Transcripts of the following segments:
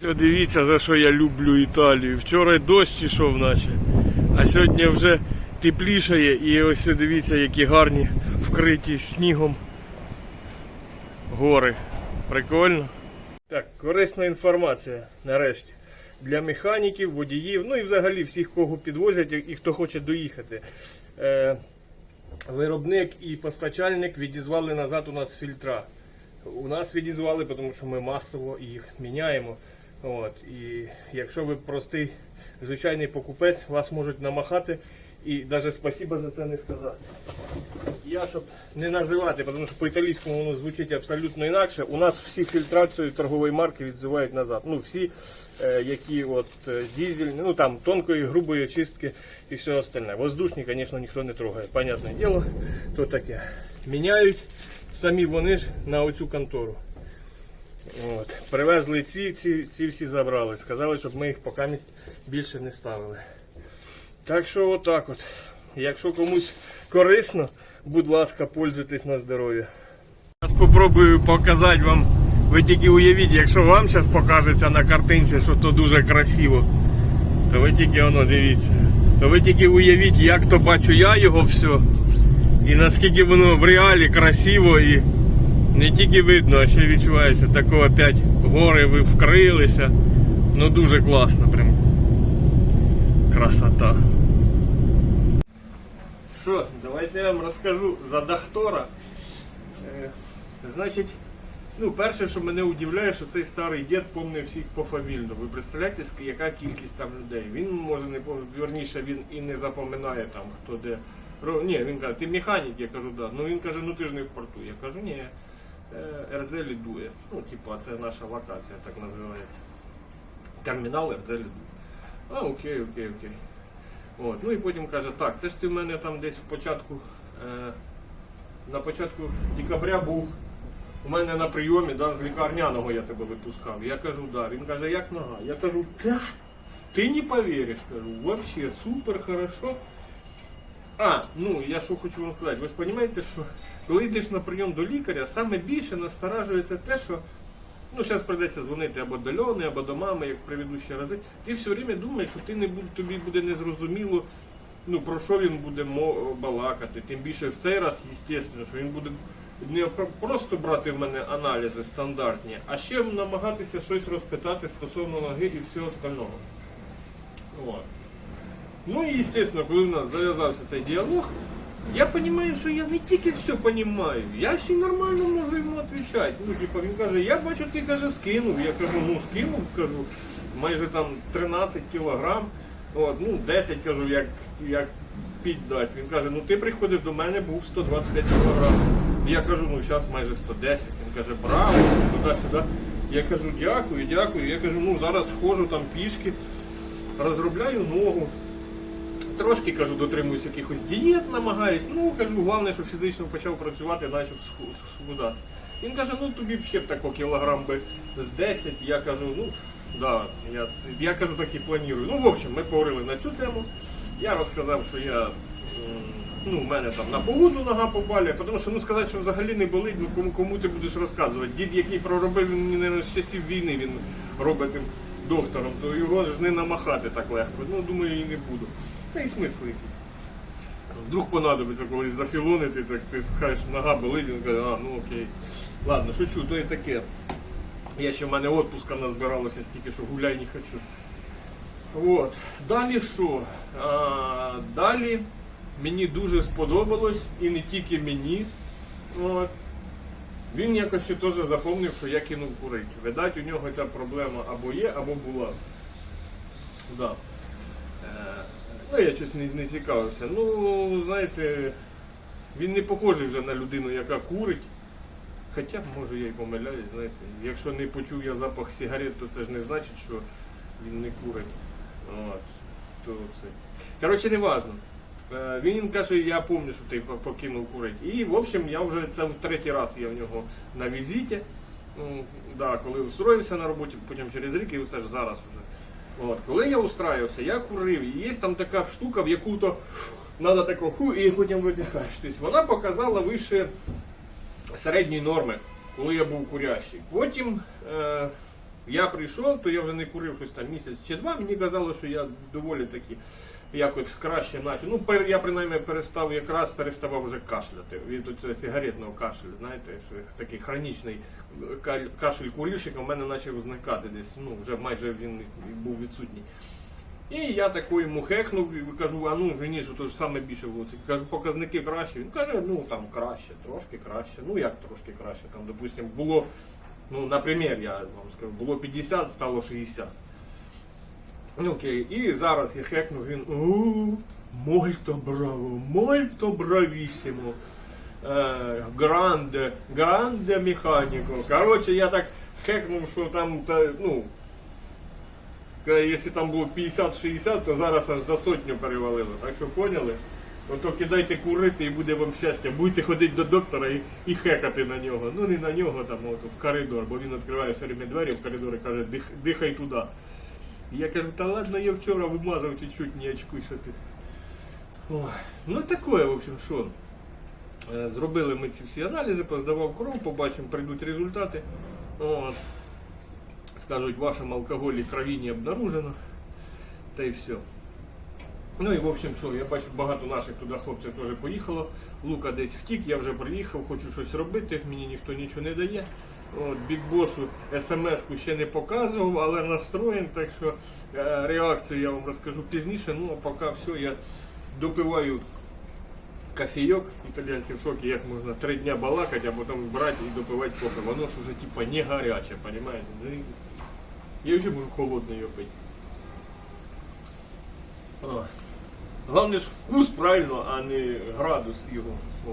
Дивіться, за що я люблю Італію. Вчора дощ ішов наче, а сьогодні вже теплішає і ось дивіться, які гарні вкриті снігом гори. Прикольно. Так, корисна інформація нарешті. Для механіків, водіїв, ну і взагалі всіх, кого підвозять і хто хоче доїхати. Е, виробник і постачальник відізвали назад у нас фільтра. У нас відізвали, тому що ми масово їх міняємо. От. І якщо ви простий звичайний покупець, вас можуть намахати і навіть спасіба за це не сказати. Я щоб не називати, тому що по-італійському воно звучить абсолютно інакше. У нас всі фільтрацію торгової марки відзивають назад. Ну, всі, е, які от е, дізель, ну там тонкої, грубої очистки і все остальне. Воздушні, звісно, ніхто не трогає. Понятне діло, то таке. Міняють самі вони ж на оцю контору. От. Привезли ці, ці, ці всі забрали. Сказали, щоб ми їх поки більше не ставили. Так що отак от. Якщо комусь корисно, будь ласка, пользуйтесь на здоров'я. Зараз спробую показати вам. Ви тільки уявіть, якщо вам зараз покажеться на картинці, що то дуже красиво, то ви тільки воно дивіться. То ви тільки уявіть, як то бачу я його все. І наскільки воно в реалі красиво і не тільки видно, а ще відчувається. Тако опять гори ви вкрилися. Ну дуже класно прям. Красота. Що, давайте я вам розкажу за Дахтора. Е, значить, ну, перше, що мене удивляє, що цей старий дід помне всіх пофамільно. Ви представляєте, яка кількість там людей? Він може не вірніше, він і не запам'ятає там хто де. Ні, він каже, ти механік, я кажу, да. Ну він каже, ну ти ж не в порту. Я кажу, ні. Е, РД лідує. Ну, типа, це наша локація, так називається. Термінал РД лідує. А, окей, окей, окей. От, ну і потім каже, так, це ж ти в мене там десь в початку, е, на початку декабря був у мене на прийомі, да, з лікарняного я тебе випускав. Я кажу, да. Він каже, як нога? Я кажу, да, ти не повіриш, кажу, вообще супер, хорошо. А, ну я що хочу вам сказати, ви ж розумієте, що коли йдеш на прийом до лікаря, саме більше насторажується те, що ну зараз прийдеться дзвонити або до Льони, або до мами, як предыдущі рази. Ти все время думаєш, що ти не буде, тобі буде незрозуміло, ну про що він буде балакати. Тим більше в цей раз, звісно, що він буде не просто брати в мене аналізи стандартні, а ще намагатися щось розпитати стосовно ноги і всього остального. От. Ну і, звісно, коли в нас зав'язався цей діалог, я розумію, що я не тільки все розумію, я ще й нормально можу йому відповідати. Ну, типу, він каже, я бачу, ти каже, скинув. Я кажу, ну скинув, кажу, майже там 13 кілограм. От, ну, 10 кажу, як, як піддать. Він каже, ну ти приходив до мене, був 125 кілограм. Я кажу, ну зараз майже 110. Він каже, браво, туди-сюди. Я кажу, дякую, дякую. Я кажу, ну зараз схожу там пішки, розробляю ногу. Трошки кажу, дотримуюсь якихось дієт, намагаюсь. Ну кажу, головне, що фізично почав працювати, почав сху- схудати. Він каже, ну тобі б ще б тако кілограм би з 10. Я кажу, ну да, я, я кажу, так і планую. Ну, в общем, ми поговорили на цю тему. Я розказав, що я. Ну, в мене там на погоду нога побалює, тому що ну сказати, що взагалі не болить, ну кому кому ти будеш розказувати. Дід, який проробив, він не з часів війни він робить доктором, то його ж не намахати так легко. Ну, думаю, і не буду. Та й смисл який. Вдруг понадобиться колись зафілонити, так ти скажеш, нога болить, він каже, а, ну окей. Ладно, шучу, то і таке. Я ще в мене відпуска назбиралося стільки, що гуляй не хочу. От. Далі що? А, далі мені дуже сподобалось, і не тільки мені. От. Він якось теж запомнив, що я кинув курити. Видать, у нього ця проблема або є, або була. Да. Ну, я щось не, не цікавився. Ну, знаєте, він не похожий вже на людину, яка курить. Хоча, може, я й помиляюсь, знаєте. Якщо не почув я запах сигарет, то це ж не значить, що він не курить. От. То це. Коротше, не важно. Е, Він каже, я пам'ятаю, що ти покинув курити. І, в общем, я вже це в третій раз я в нього на візиті. Ну, да, коли устроївся на роботі, потім через рік, і це ж зараз вже. От, коли я устраювався, я курив, і є там така штука, в яку то треба тако ху і потім видихаєш. Тобто вона показала вище середньої норми, коли я був курящий. Потім е, Я прийшов, то я вже не курив щось там місяць чи два. Мені казало, що я доволі таки якось краще наче. Ну, я принаймні перестав якраз переставав вже кашляти. Від цього сигаретного кашлю, знаєте, такий хронічний кашель курильщика в мене почав зникати десь. Ну, вже майже він був відсутній. І я таку йому хекнув і кажу, а ну раніше то ж саме більше було. Кажу, показники краще. Він каже, ну там краще, трошки краще. Ну як трошки краще? Там, допустимо, було, ну, наприклад, я вам скажу, було 50, стало 60. Ну окей, і зараз я хекнув, він у мольто браво, мольто бравісімо. Е, Гранде, гранде механіко. Коротше, я так хекнув, що там, та, ну, Якщо там було 50-60, то зараз аж за сотню перевалило. Так що поняли? Ото кидайте курити і буде вам щастя. Будете ходити до доктора і, і хекати на нього. Ну не на нього, там от, в коридор, бо він відкриває все время двері в коридор і каже, «Дих- дихай туди. Я кажу, та ладно, я вчора вимазав чуть-чуть, не очкуй, що ти. Ой. Ну таке, в общем, що. Е, Зробили ми ці всі аналізи, поздавав кров, побачимо, прийдуть результати. От. Скажуть, в вашем алкоголі крові не обнаружено. Та й все. Ну і в общем, що, я бачу, багато наших туди хлопців теж поїхало. Лука десь втік, я вже приїхав, хочу щось робити, мені ніхто нічого не дає. От, бікбосу смс-ку ще не показував, але настроєн, так що е, реакцію я вам розкажу пізніше. Ну а поки все, я допиваю кофейок, італійці в шокі, як можна три дня балакати, а потім брати і допивати кофе. Воно ж вже типа не гаряче, понимаете? Ну, Я вже можу холодне його пити. Ой. Головне ж вкус правильно, а не градус його. О,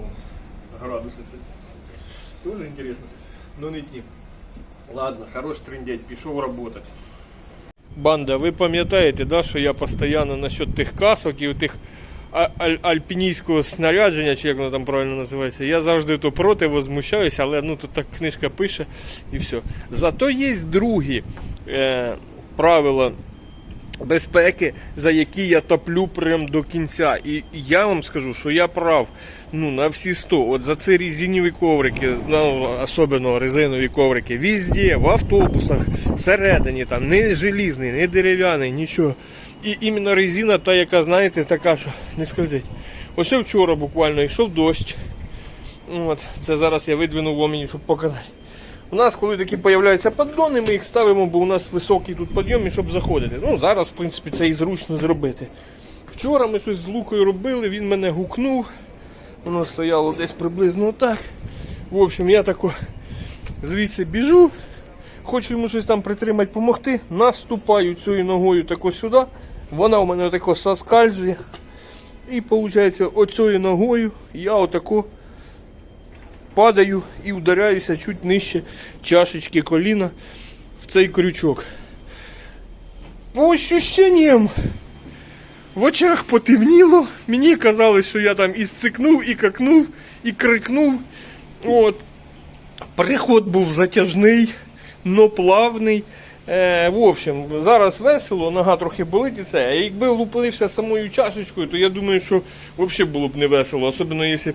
градуси це. Тоже интересно. Ну не ті. Ладно, хорош триндеть, пішов роботи. Банда, ви пам'ятаєте, да, що я постійно насчет тих касок і тих аль- альпінійського снарядження, чи як воно там правильно називається, я завжди то проти возмущаюся, але ну тут так книжка пише і все. Зато є другі е, правила безпеки, за які я топлю прям до кінця. І я вам скажу, що я прав ну, на всі 100. От за ці резинові коврики, ну, особливо резинові коврики, везде, в автобусах, всередині, там, не желізний, не дерев'яний, нічого. І іменно резина та, яка, знаєте, така, що не скользить. Ось вчора буквально йшов дощ. От, це зараз я видвинув ломені, щоб показати. У нас, коли такі з'являються поддони, ми їх ставимо, бо у нас високий тут підйом, і щоб заходити. Ну, зараз, в принципі, це і зручно зробити. Вчора ми щось з лукою робили, він мене гукнув. Воно стояло десь приблизно отак. В общем, я тако звідси біжу, хочу йому щось там притримати, допомогти. Наступаю цією ногою тако сюди. Вона у мене отако соскальзує. І виходить, оцією ногою я отако падаю і ударяюся чуть нижче чашечки коліна в цей крючок. По ощущениям в очах потемніло. Мені казалось, що я там і сцикнув, і какнув, і крикнув. От. Переход був затяжний, но плавний. Е, в общем, зараз весело, нога трохи болить і це. А якби лупився самою чашечкою, то я думаю, що взагалі було б не весело. Особливо, якщо б,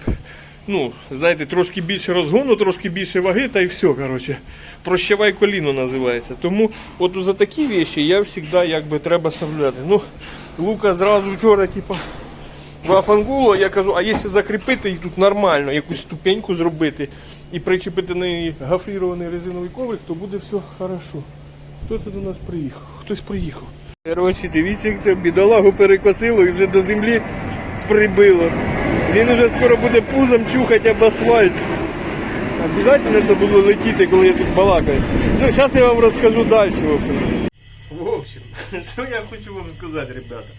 ну, знаєте, трошки більше розгону, трошки більше ваги, та й все, коротше. Прощавай коліно називається. Тому от за такі речі я завжди якби треба соблюдати. Ну, Лука зразу вчора, типа, вафангуло, я кажу, а якщо закріпити їх тут нормально, якусь ступеньку зробити і причепити на неї гофрірований резиновий коврик, то буде все хорошо. Хто це до нас приїхав? Хтось приїхав. Коротше, дивіться, як це бідолагу перекосило і вже до землі прибило. Він вже скоро буде пузом чухати об асфальт. Обязательно це було летіти, коли я тут балакаю. Ну, зараз я вам розкажу далі, в общем. В общем, що я хочу вам сказати, ребята.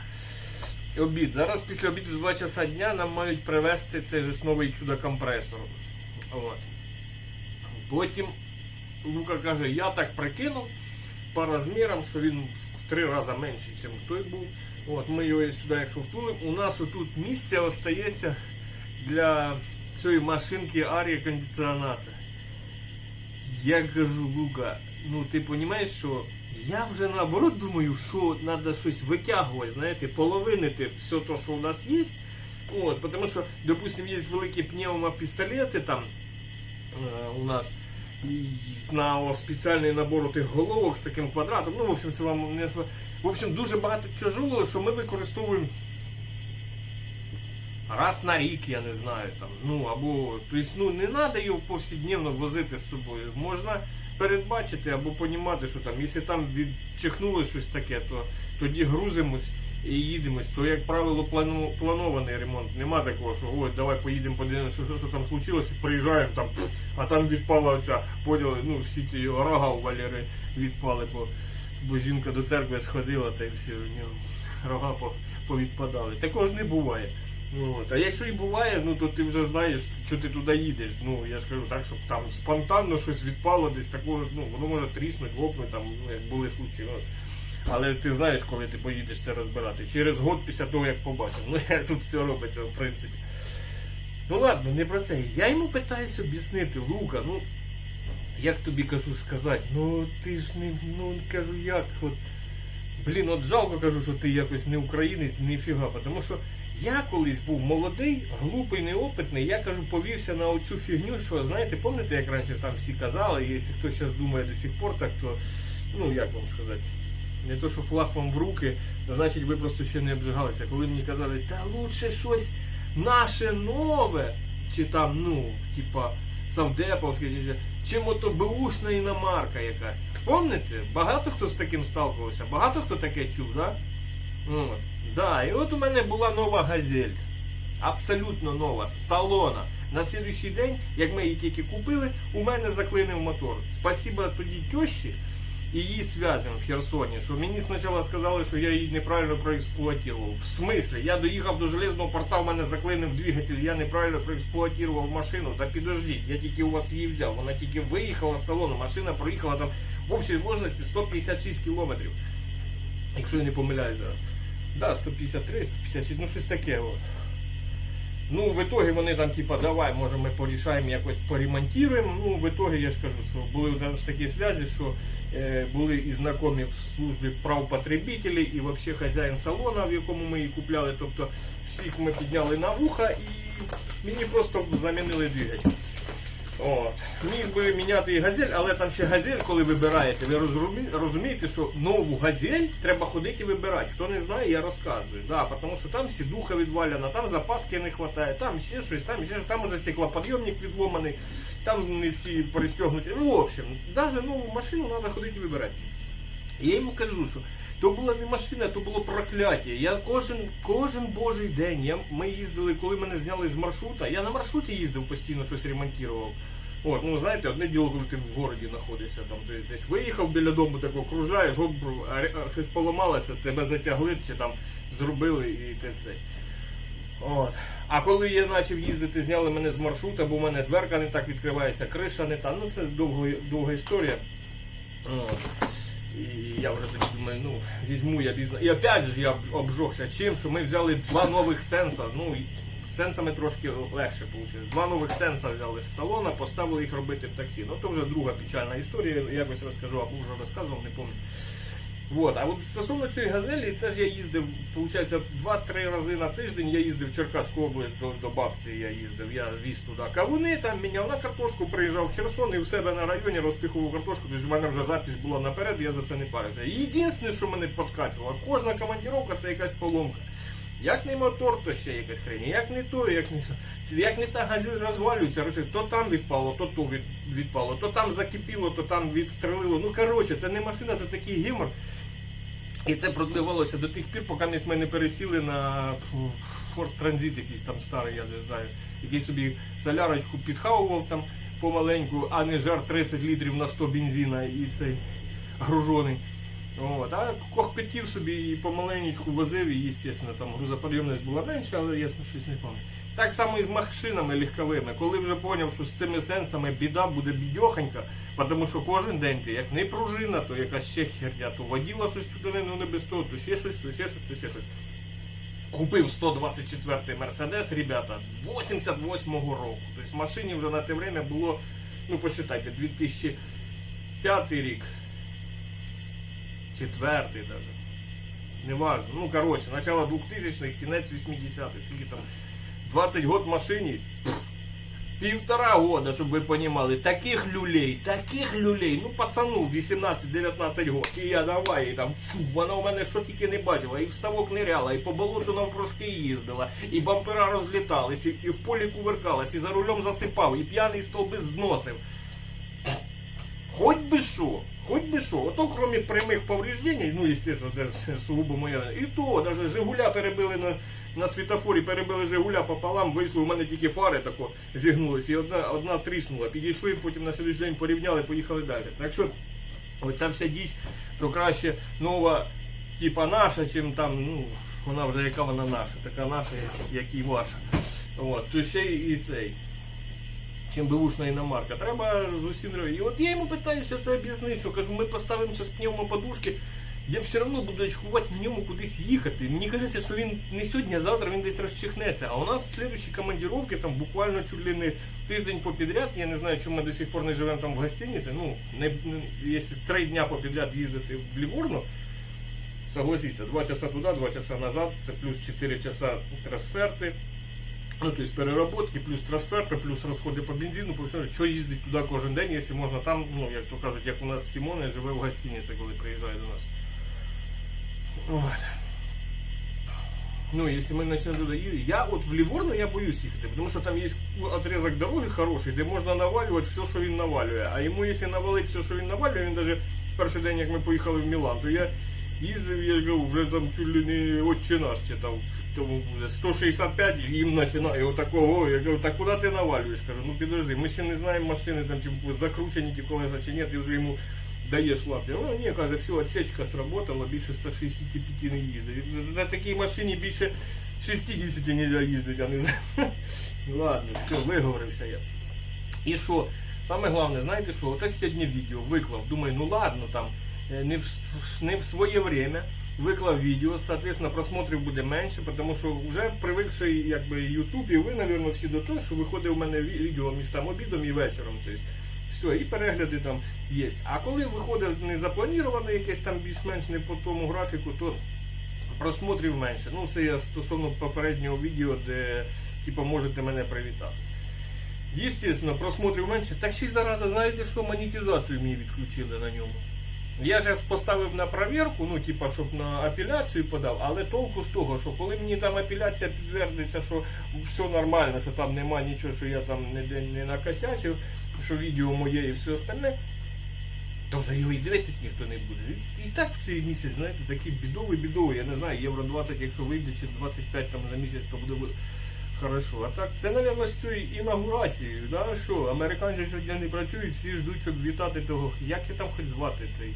Обід. Зараз після обіду 2 часа дня нам мають привезти цей же новий чудо-компресор. От. Потім Лука каже, я так прикинув по розмірам, що він в три рази менший, ніж той був. От, ми його сюди, якщо втулимо, у нас отут місце остається для цієї машинки арії кондиціонатора. Я кажу, Лука, ну ти розумієш, що я вже наоборот думаю, що треба щось витягувати, знаєте, половинити все те, що у нас є. От, тому що, допустим, є великі пневмопістолети там е, у нас. На спеціальний набор тих головок з таким квадратом. Ну, в общем, це вам не в общем, дуже багато чого, що ми використовуємо раз на рік, я не знаю, там, ну або тобто, ну, не треба його повсякденно возити з собою. Можна передбачити або понімати, що там, якщо там відчихнуло щось таке, то тоді грузимось і їдемось. То, як правило, плану, планований ремонт. Нема такого, що ой, давай поїдемо, подивимося, що, що там случилося, приїжджаємо там, а там відпала оця поділи, ну всі ці рога у Валери відпали, бо, бо жінка до церкви сходила та й всі рога повідпадали. Такого ж не буває. Ну, От. А якщо і буває, ну то ти вже знаєш, що ти туди їдеш. Ну я ж кажу так, щоб там спонтанно щось відпало, десь такого, ну воно може тріснути, лопнути, там, ну, як були случаї. Але ти знаєш, коли ти поїдеш це розбирати. Через год після того, як побачив. Ну як тут все робиться, в принципі. Ну ладно, не про це. Я йому питаюся об'яснити, Лука, ну як тобі кажу сказати, ну ти ж не, ну кажу, як от. Блін, от жалко кажу, що ти якось не українець, ніфіга, тому що я колись був молодий, глупий, неопитний, я кажу, повівся на оцю фігню, що знаєте, пам'ятаєте, як раніше там всі казали, і якщо хтось зараз думає до сих пор так, то ну як вам сказати, не то, що флаг вам в руки, значить ви просто ще не обжигалися. Коли мені казали, та лучше щось наше нове, чи там, ну, типа, Савдеповське, чи, ще, чи мотобеушна іномарка якась. Помните? Багато хто з таким сталкувався, багато хто таке чув, да? От. Да, і от у мене була нова газель. Абсолютно нова, з салона. На слідуючий день, як ми її тільки купили, у мене заклинив мотор. Спасіба тоді тещі і її зв'язям в Херсоні, що мені спочатку сказали, що я її неправильно проексплуатував. В смислі? Я доїхав до железного порта, в мене заклинив двигатель, я неправильно проексплуатував машину. Та підождіть, я тільки у вас її взяв. Вона тільки виїхала з салону, машина проїхала там в общій сложності 156 кілометрів. Якщо я не помиляюсь зараз. Да, 153, 156, ну щось таке. От. Ну, в ітогі вони там, типа, давай, може ми порішаємо, якось поремонтуємо. Ну, в ітогі я ж кажу, що були у нас такі зв'язки, що е, були і знайомі в службі прав потребителей, і взагалі хазяїн салона, в якому ми її купляли. Тобто всіх ми підняли на вуха і мені просто замінили двигатель. От. Міг би міняти і газель, але там ще газель, коли вибираєте, ви розумі- розумієте, що нову газель треба ходити вибирати. Хто не знає, я розказую. Да, тому що там сідуха відваляна, там запаски не вистачає, там ще щось, там ще там уже стеклоподйомник відломаний, там не всі пристегнуті. Ну, в общем, навіть нову машину треба ходити вибирати. Я йому кажу, що то була не машина, то було прокляття. Я кожен, кожен божий день. Я, ми їздили, коли мене зняли з маршрута. Я на маршруті їздив постійно, щось ремонтував. От, ну знаєте, одне діло, коли ти в городі знаходишся, там ти десь виїхав біля дому, тако кружляєш, гоп, щось поламалося, тебе затягли чи там зробили і те це. От. А коли я почав їздити, зняли мене з маршрута, бо в мене дверка не так відкривається, криша не та. Ну це довга, довга історія. От. І я вже тоді думаю, ну, візьму я бізнес. І опять же я обжогся чим, що ми взяли два нових сенса. Ну, з сенсами трошки легше вийшло. Два нових сенса взяли з салона, поставили їх робити в таксі. Ну, то вже друга печальна історія, якось розкажу, або вже розказував, не пам'ятаю. Вот. А от стосовно цієї газелі, це ж я їздив, виходить, два-три рази на тиждень я їздив в Черкаську область до, до бабці. Я їздив, я віз туди кавуни, там міняв на картошку, приїжджав в Херсон і у себе на районі розпихував картошку. Тобто у мене вже запись була наперед, я за це не парився. Єдине, що мене подкачувало, кожна командировка це якась поломка. Як не мотор, то ще якась хрень. Як не то, як не. Як не та газель розвалюється, то там відпало, то то від, відпало, то там закипіло, то там відстрелило. Ну коротше, це не машина, це такий гімор. І це продливалося до тих пір, поки ми не пересіли на Форт Транзит якийсь там старий, я не знаю, який собі солярочку підхавував там помаленьку, а не жар 30 літрів на 100 бензина і цей гружений. От. А кохкотів собі і помаленечку возив, і, звісно, там грузоподйомність була менша, але я щось не пам'ятаю. Так само і з машинами легковими. Коли вже зрозумів, що з цими сенсами біда буде бідьохонька, тому що кожен день ти як не пружина, то якась ще херня, то воділа щось чудове, ну не без того, то ще щось, то ще щось, то ще щось. Купив 124-й Мерседес, ребята, 88-го року. Тобто машині вже на те время було, ну почитайте, 2005 рік. Четвертий даже. Неважно. Ну, короче, начало 2000-х, кінець 80-х. Скільки там? 20 год машині. Півтора года, щоб ви понимали, таких люлей, таких люлей, ну пацану 18-19 років, і я давай, і там, фу, вона у мене що тільки не бачила, і в ставок ниряла, і по болоту навпрошки їздила, і бампера розлітались, і, і в полі кувиркалась, і за рулем засипав, і п'яний стовби зносив. Хоть би що, хоть би що. Ото, кроме прямих повреждень, ну, естественно, де сугубо моя, і то, даже Жигуля перебили на, на світофорі, перебили Жигуля пополам, вийшли, у мене тільки фари тако зігнулись, і одна, одна тріснула. Підійшли, потім на слідуючий день порівняли, поїхали далі. Так що, оця вся діч, що краще нова, типа наша, чим там, ну, вона вже яка вона наша, така наша, як і ваша. От, то ще і цей чим беушна іномарка. Треба з усім робити. І от я йому питаюся це об'яснити, що кажу, ми поставимо зараз пневмоподушки, я все одно буду очкувати на ньому кудись їхати. Мені кажеться, що він не сьогодні, а завтра він десь розчихнеться. А у нас слідчі командировки там буквально чуть ли не тиждень попідряд. Я не знаю, чому ми до сих пор не живемо там в гостиниці. Ну, не, якщо три дня попідряд їздити в Ліворно, согласіться, два часа туди, два часа назад, це плюс 4 часа трансферти. Ну, то есть переработки, плюс трансферти, плюс розходи по бензину, по всьому. Що їздить туди кожен день, якщо можна там, ну, як то кажуть, як у нас Сімона живе в гостиниці, коли приїжджає до нас. От. Ну, якщо ми почнемо туди їздити. Я от в Ліворно я боюсь їхати, тому що там є отрізок дороги хороший, де можна навалювати все, що він навалює. А йому, якщо навалити все, що він навалює, він навіть в перший день, як ми поїхали в Мілан, то я їздив, я кажу, вже там чуть ли не отче наш читав, тому буде 165 і їм починає отакого. Я кажу, так куди ти навалюєш? Кажу, ну підожди, ми ще не знаємо машини, там чи закручені ті колеса чи ні, ти вже йому даєш лапі. Ну ні, каже, все, отсечка сработала, більше 165 не їздить. На такій машині більше 60 не можна їздити, а не Ладно, все, виговорився я. І що? Саме головне, знаєте що? Ось сьогодні відео виклав. Думаю, ну ладно, там не в, не в своє время. Виклав відео, соответственно, просмотрів буде менше, тому що вже привикший якби YouTube, і ви, мабуть, всі до того, що виходить у мене відео між там обідом і вечором. Тобто, все, і перегляди там є. А коли виходить не заплановане якесь там більш-менш не по тому графіку, то просмотрів менше. Ну, це я стосовно попереднього відео, де типу, можете мене привітати. Естественно, просмотрів менше. Так ще й зараза, знаєте що, монетизацію мені відключили на ньому. Я зараз поставив на провірку, ну, типа, щоб на апеляцію подав, але толку з того, що коли мені там апеляція підтвердиться, що все нормально, що там нема нічого, що я там ніде не накосячив, що відео моє і все остальне, то вже його і дивитись ніхто не буде. І, так в цей місяць, знаєте, такий бідовий, бідовий, я не знаю, євро 20, якщо вийде, чи 25 там за місяць, то буде хорошо. А так, це, мабуть, з цією інаугурацією, да? що американці сьогодні не працюють, всі ждуть, щоб вітати того. Як я там хоч звати цей?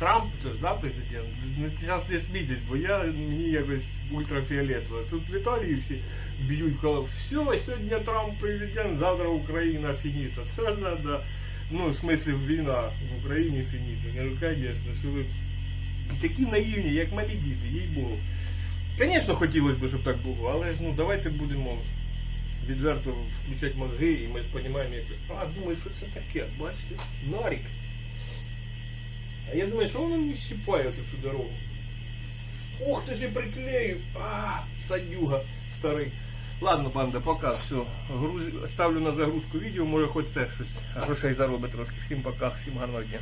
Трамп же ж, да, президент? Ну, зараз не смійтесь, бо я мені якось ультрафіолетово. Тут в Італії всі б'ють в коло. Все, сьогодні Трамп президент, завтра Україна фініта. Це надо. Ну, в смислі, війна в Україні фініта. Кажу, звісно, що ви такі наївні, як малі діти, їй Богу. Звісно, хотілося б, щоб так було, але ж ну давайте будемо відверто включати мозги і ми розуміємо, як. А, думаю, що це таке, бачите? Нарік. А я думаю, что он не щипает эту дорогу? Ух ты же приклеив! А, садюга старый. Ладно, банда, пока, все. Груз... Ставлю на загрузку відео, може хоч це щось грошей заробить трошки. Всім пока, всім гарного дня.